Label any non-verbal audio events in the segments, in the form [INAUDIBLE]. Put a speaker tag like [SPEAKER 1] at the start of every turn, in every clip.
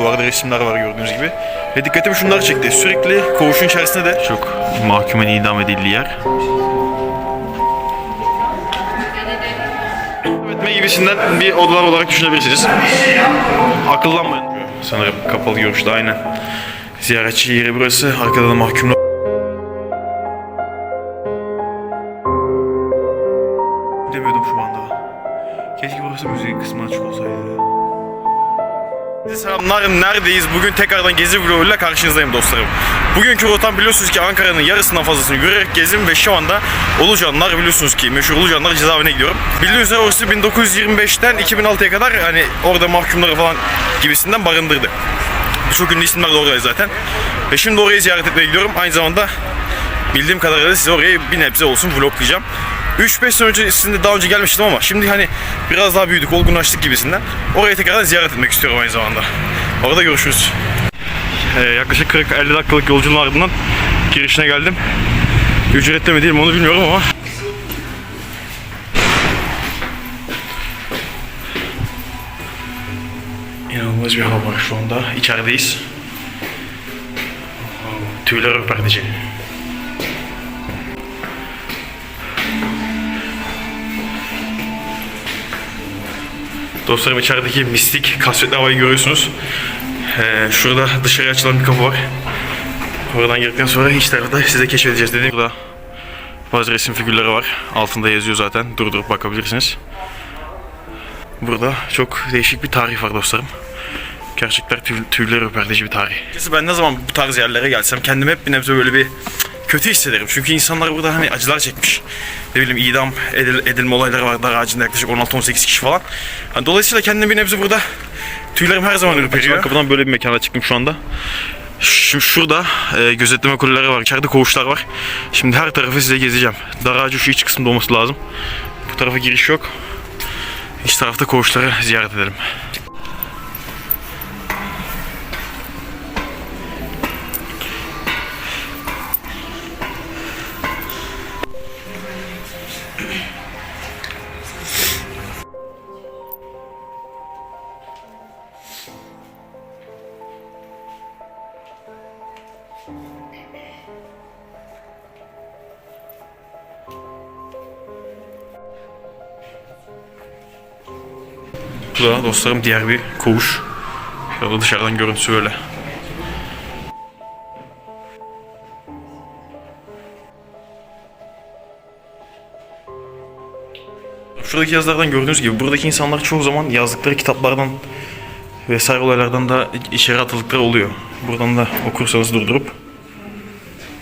[SPEAKER 1] Duvarda resimler var gördüğünüz gibi. Ve dikkatimi şunlar çekti. Sürekli koğuşun içerisinde de çok mahkumen idam edildiği yer. etme gibisinden bir odalar olarak düşünebilirsiniz. Akıllanmayın. Sanırım kapalı görüşte aynen. Ziyaretçi yeri burası. Arkada da mahkumlar. Demiyordum şu anda. Keşke burası müzik kısmı açık olsaydı. Selamlar, neredeyiz? Bugün tekrardan gezi vloguyla karşınızdayım dostlarım. Bugünkü rotam biliyorsunuz ki Ankara'nın yarısından fazlasını yürüyerek gezdim ve şu anda Ulucanlar biliyorsunuz ki meşhur Ulucanlar cezaevine gidiyorum. Bildiğiniz üzere orası 1925'ten 2006'ya kadar hani orada mahkumları falan gibisinden barındırdı. Birçok ünlü isimler de oradaydı zaten. Ve şimdi orayı ziyaret etmeye gidiyorum. Aynı zamanda bildiğim kadarıyla size orayı bir nebze olsun vloglayacağım. 3-5 sene öncesinde daha önce gelmiştim ama şimdi hani biraz daha büyüdük, olgunlaştık gibisinden. Orayı tekrardan ziyaret etmek istiyorum aynı zamanda. Orada görüşürüz. Ee, yaklaşık 40-50 dakikalık yolculuğun ardından girişine geldim. Ücretli mi değil mi onu bilmiyorum ama İnanılmaz bir hava var şu anda. İçerideyiz. Tüyler ürpertici. Dostlarım içerideki mistik kasvetli havayı görüyorsunuz. Ee, şurada dışarıya açılan bir kapı var. Oradan girdikten sonra iç tarafta size keşfedeceğiz dediğim. Burada bazı resim figürleri var. Altında yazıyor zaten. Durdurup bakabilirsiniz. Burada çok değişik bir tarih var dostlarım. Gerçekler tüy, tüyleri ürpertici bir tarih. Ben ne zaman bu tarz yerlere gelsem kendimi hep bir nebze böyle bir kötü hissederim. Çünkü insanlar burada hani acılar çekmiş. Ne bileyim idam edil, edilme olayları var dar ağacında yaklaşık 16-18 kişi falan. Hani dolayısıyla kendimi bir nebze burada tüylerim her zaman ürperiyor. Kapıdan böyle bir mekana çıktım şu anda. Şu, şurada e, gözetleme kuleleri var. İçeride koğuşlar var. Şimdi her tarafı size gezeceğim. Dar ağacı şu iç kısımda olması lazım. Bu tarafa giriş yok. İç tarafta koğuşları ziyaret edelim. Bu da dostlarım diğer bir koğuş. Şurada dışarıdan görüntüsü böyle. Şuradaki yazılardan gördüğünüz gibi buradaki insanlar çoğu zaman yazdıkları kitaplardan vesaire olaylardan da içeri atıldıkları oluyor. Buradan da okursanız durdurup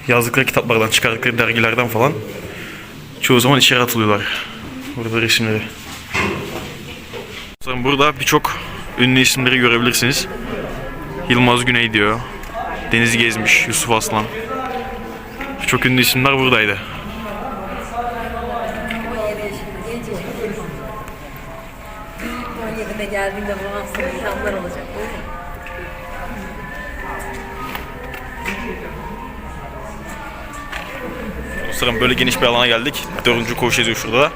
[SPEAKER 1] yazdıkları kitaplardan, çıkardıkları dergilerden falan çoğu zaman içeri atılıyorlar. Burada resimleri. Burada birçok ünlü isimleri görebilirsiniz. Yılmaz Güney diyor. Deniz Gezmiş, Yusuf Aslan. Çok ünlü isimler buradaydı.
[SPEAKER 2] 17'de geldiğinde hasta insanlar olacak mi?
[SPEAKER 1] Dostlarım böyle geniş bir alana geldik. Dördüncü koğuş yazıyor şurada da.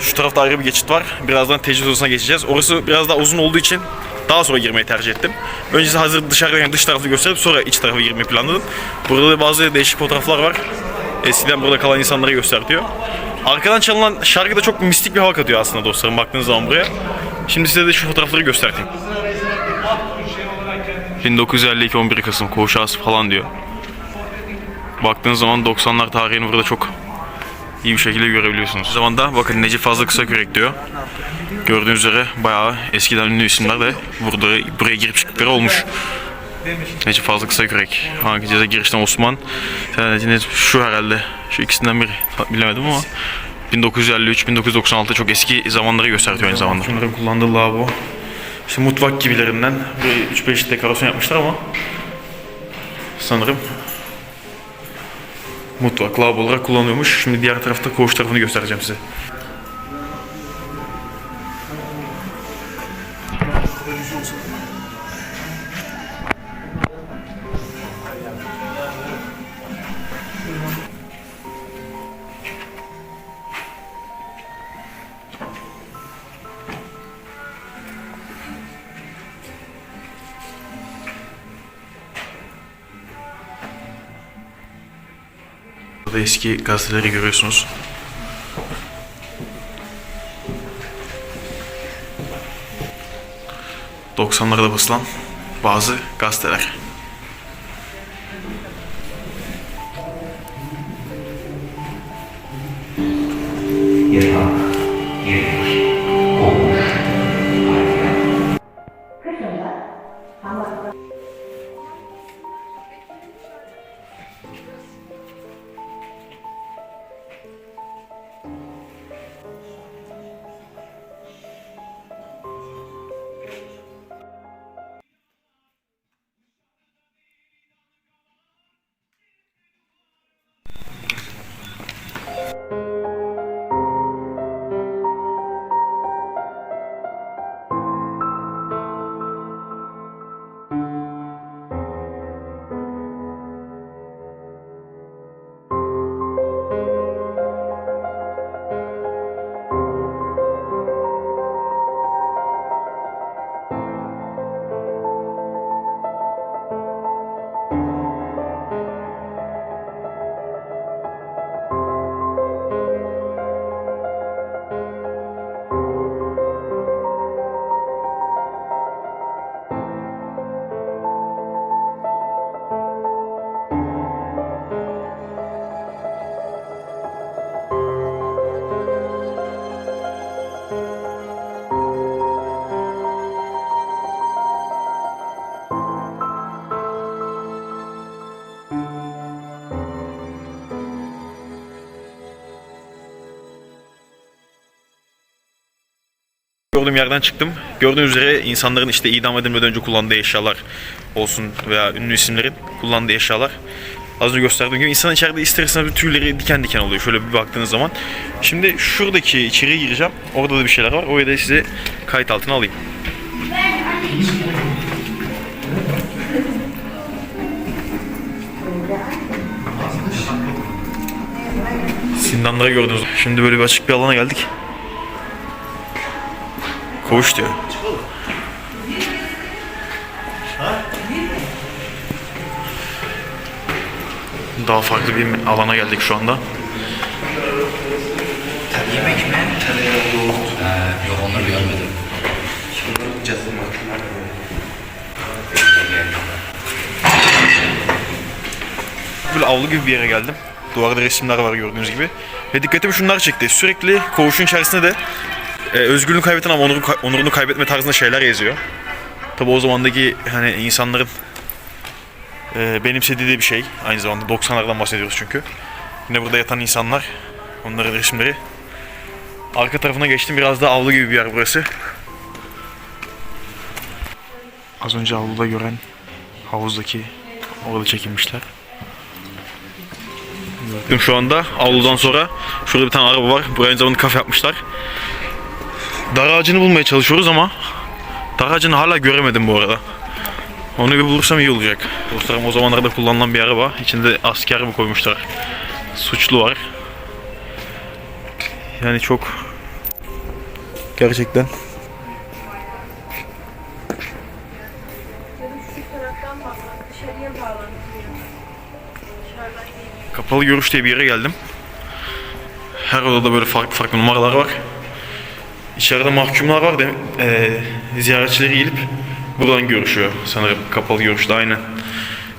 [SPEAKER 1] Şu tarafta ayrı bir geçit var. Birazdan tecrübe odasına geçeceğiz. Orası biraz daha uzun olduğu için daha sonra girmeyi tercih ettim. Öncesi hazır dışarıdan yani dış tarafı gösterip sonra iç tarafa girmeyi planladım. Burada da bazı değişik fotoğraflar var. Eskiden burada kalan insanlara gösteriyor. Arkadan çalınan şarkı da çok mistik bir hava katıyor aslında dostlarım baktığınız zaman buraya. Şimdi size de şu fotoğrafları göstereyim. 1952 11 Kasım koğuş ağası falan diyor. Baktığınız zaman 90'lar tarihini burada çok iyi bir şekilde görebiliyorsunuz. Şu zamanda bakın Necip Fazıl Kısakürek diyor. Gördüğünüz üzere bayağı eskiden ünlü isimler de burada buraya girip çıktıkları olmuş. Necip Fazıl Kısakürek. Hangi ceza girişten Osman. Şu herhalde. Şu ikisinden biri. Bilemedim ama. 1953-1996 çok eski zamanları gösteriyor aynı zamanda. Şunların kullandığı lavabo. İşte mutfak gibilerinden. Böyle 3-5 dekorasyon yapmışlar ama sanırım mutfak lavabo olarak kullanıyormuş. Şimdi diğer tarafta koğuş tarafını göstereceğim size. Burada eski gazeteleri görüyorsunuz. ...90'larda basılan bazı gazeteler. Gördüğüm yerden çıktım. Gördüğünüz üzere insanların işte idam edilmeden önce kullandığı eşyalar olsun veya ünlü isimlerin kullandığı eşyalar. Az önce gösterdiğim gibi insan içeride ister istemez tüyleri diken diken oluyor şöyle bir baktığınız zaman. Şimdi şuradaki içeriye gireceğim. Orada da bir şeyler var. Orayı da size kayıt altına alayım. Zindanları gördünüz. Şimdi böyle bir açık bir alana geldik. Koğuş diyor. Daha farklı bir alana geldik şu anda.
[SPEAKER 3] Yemek mi? Tereyağı yoğurt. Ee, yok onları görmedim.
[SPEAKER 1] Böyle avlu gibi bir yere geldim. Duvarda resimler var gördüğünüz gibi. Ve dikkatimi şunlar çekti. Sürekli koğuşun içerisinde de e, özgürlüğünü kaybeten ama onuru, onurunu kaybetme tarzında şeyler yazıyor. Tabi o zamandaki hani insanların e, benimsediği de bir şey. Aynı zamanda 90'lardan bahsediyoruz çünkü. Yine burada yatan insanlar, onların resimleri. Arka tarafına geçtim. Biraz da avlu gibi bir yer burası. Az önce avluda gören havuzdaki orada çekilmişler. Şu anda avludan sonra şurada bir tane araba var. Buraya aynı zamanda kafe yapmışlar. Dar ağacını bulmaya çalışıyoruz ama dar ağacını hala göremedim bu arada. Onu bir bulursam iyi olacak. Dostlarım o zamanlarda kullanılan bir araba. İçinde asker mi koymuşlar? Suçlu var. Yani çok gerçekten. Kapalı görüş diye bir yere geldim. Her odada böyle farklı farklı numaralar var. İçeride mahkumlar var. Dem eee, ziyaretçileri gelip buradan görüşüyor sanırım. Kapalı görüşte aynen.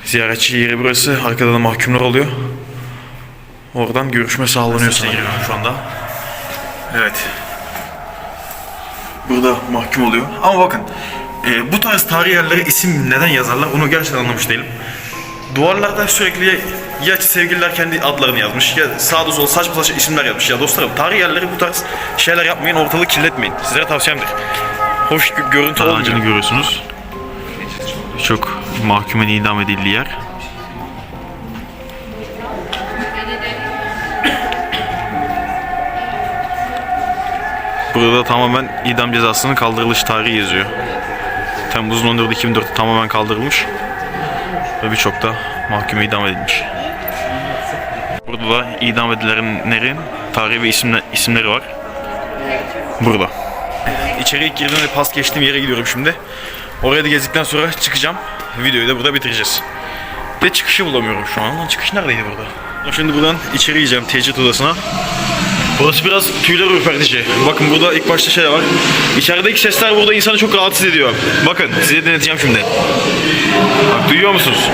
[SPEAKER 1] Ziyaretçi yeri burası. Arkada da mahkumlar oluyor. Oradan görüşme sağlanıyor sanırım şu anda. Evet. Burada mahkum oluyor. Ama bakın e, bu tarz tarihi yerlere isim neden yazarlar onu gerçekten anlamış değilim. Duvarlarda sürekli ya sevgililer kendi adlarını yazmış ya sağda solda saçma saçma isimler yazmış. Ya dostlarım tarihi yerleri bu tarz şeyler yapmayın ortalığı kirletmeyin. Sizlere tavsiyemdir. Hoş gö- görüntü olmuyor. Ağacını görüyorsunuz. Çok mahkumen idam edildiği yer. Burada da tamamen idam cezasının kaldırılış tarihi yazıyor. Temmuz'un 14'ü 2004'te tamamen kaldırılmış ve birçok da mahkum idam edilmiş. Burada da idam edilenlerin tarihi ve isimle, isimleri var. Burada. İçeri ilk girdiğimde pas geçtiğim yere gidiyorum şimdi. Oraya da gezdikten sonra çıkacağım. Videoyu da burada bitireceğiz. Ve çıkışı bulamıyorum şu an. Lan çıkış neredeydi burada? Şimdi buradan içeri gireceğim tecrit odasına. Burası biraz tüyler ürpertici. Bakın burada ilk başta şey var. İçerideki sesler burada insanı çok rahatsız ediyor. Bakın size deneteceğim şimdi. Bak duyuyor musunuz?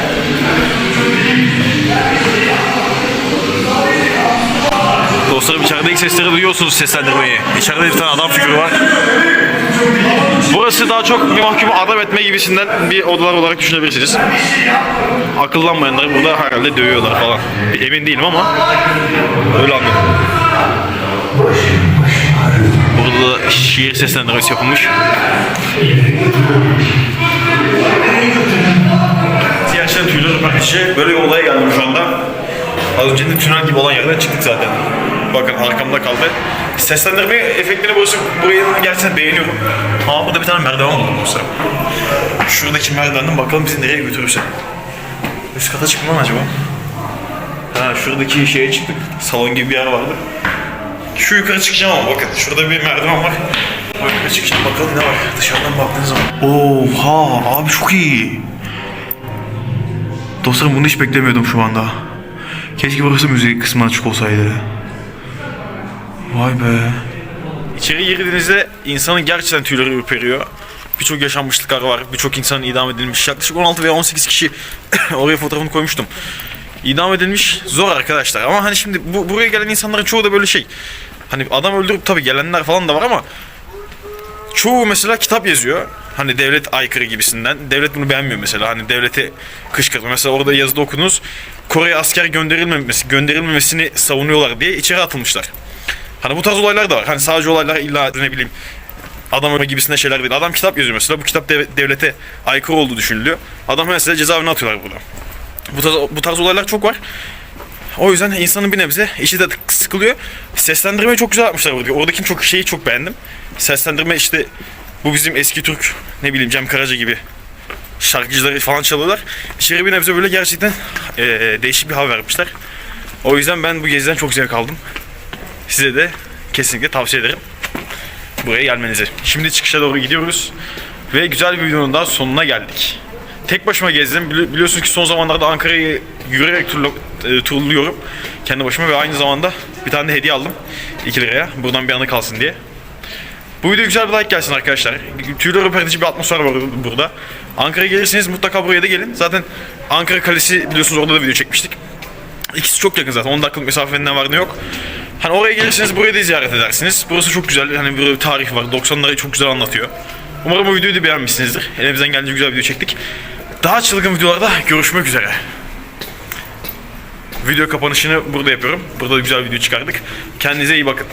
[SPEAKER 1] Dostlarım içerideki sesleri duyuyorsunuz seslendirmeyi. İçeride bir tane adam figürü var. Burası daha çok bir mahkumu adam etme gibisinden bir odalar olarak düşünebilirsiniz. Akıllanmayanları burada herhalde dövüyorlar falan. Emin değilim ama öyle anladım. Burada da şiir seslendirmesi yapılmış. Gerçekten tüyler ürpertici. Böyle bir olaya geldim şu anda. Az önce de tünel gibi olan yerden çıktık zaten. Bakın arkamda kaldı. Seslendirme efektleri burası, burayı gerçekten beğeniyorum. Ama burada bir tane merdiven buldum dostlarım. Şuradaki merdivenden bakalım bizi nereye götürürse. Üst kata çıkmam acaba? Ha şuradaki şeye çıktık. Salon gibi bir yer vardı. Şu yukarı çıkacağım ama bakın şurada bir merdiven var. Yukarı çıkacağım bakalım ne var dışarıdan baktığınız zaman. Oha abi çok iyi. Dostlarım bunu hiç beklemiyordum şu anda. Keşke burası müzik kısmı açık olsaydı. Vay be. İçeri girdiğinizde insanın gerçekten tüyleri ürperiyor. Birçok yaşanmışlıklar var. Birçok insan idam edilmiş. Yaklaşık 16 veya 18 kişi [COUGHS] oraya fotoğrafını koymuştum. İdam edilmiş zor arkadaşlar. Ama hani şimdi bu, buraya gelen insanların çoğu da böyle şey. Hani adam öldürüp tabii gelenler falan da var ama çoğu mesela kitap yazıyor. Hani devlet aykırı gibisinden. Devlet bunu beğenmiyor mesela. Hani devleti kışkırtma. Mesela orada yazıda okudunuz. Kore'ye asker gönderilmemesi, gönderilmemesini savunuyorlar diye içeri atılmışlar. Hani bu tarz olaylar da var. Hani sadece olaylar illa ne bileyim adam öldürme gibisinden şeyler değil. Adam kitap yazıyor mesela. Bu kitap dev- devlete aykırı olduğu düşünülüyor. Adam mesela cezaevine atıyorlar burada. Bu tarz, bu tarz olaylar çok var. O yüzden insanın bir nebze işi de sıkılıyor. Seslendirmeyi çok güzel yapmışlar burada. Oradaki çok şeyi çok beğendim. Seslendirme işte bu bizim eski Türk ne bileyim Cem Karaca gibi şarkıcıları falan çalıyorlar. İçeri bir nebze böyle gerçekten eee, değişik bir hava vermişler. O yüzden ben bu geziden çok zevk aldım. Size de kesinlikle tavsiye ederim buraya gelmenizi. Şimdi çıkışa doğru gidiyoruz ve güzel bir videonun daha sonuna geldik. Tek başıma gezdim. Bili- biliyorsunuz ki son zamanlarda Ankara'yı yürüyerek e, turluyorum. Kendi başıma ve aynı zamanda bir tane de hediye aldım. 2 liraya. Buradan bir anı kalsın diye. Bu video güzel bir like gelsin arkadaşlar. Tüyler ürpertici bir atmosfer var burada. Ankara'ya gelirseniz mutlaka buraya da gelin. Zaten Ankara Kalesi biliyorsunuz orada da video çekmiştik. İkisi çok yakın zaten. 10 dakikalık mesafeden var ne yok. Hani oraya gelirseniz burayı da ziyaret edersiniz. Burası çok güzel. Hani böyle bir tarih var. 90'ları çok güzel anlatıyor. Umarım o videoyu da beğenmişsinizdir. Elimizden geldiğince güzel video çektik. Daha çılgın videolarda görüşmek üzere. Video kapanışını burada yapıyorum. Burada da güzel video çıkardık. Kendinize iyi bakın.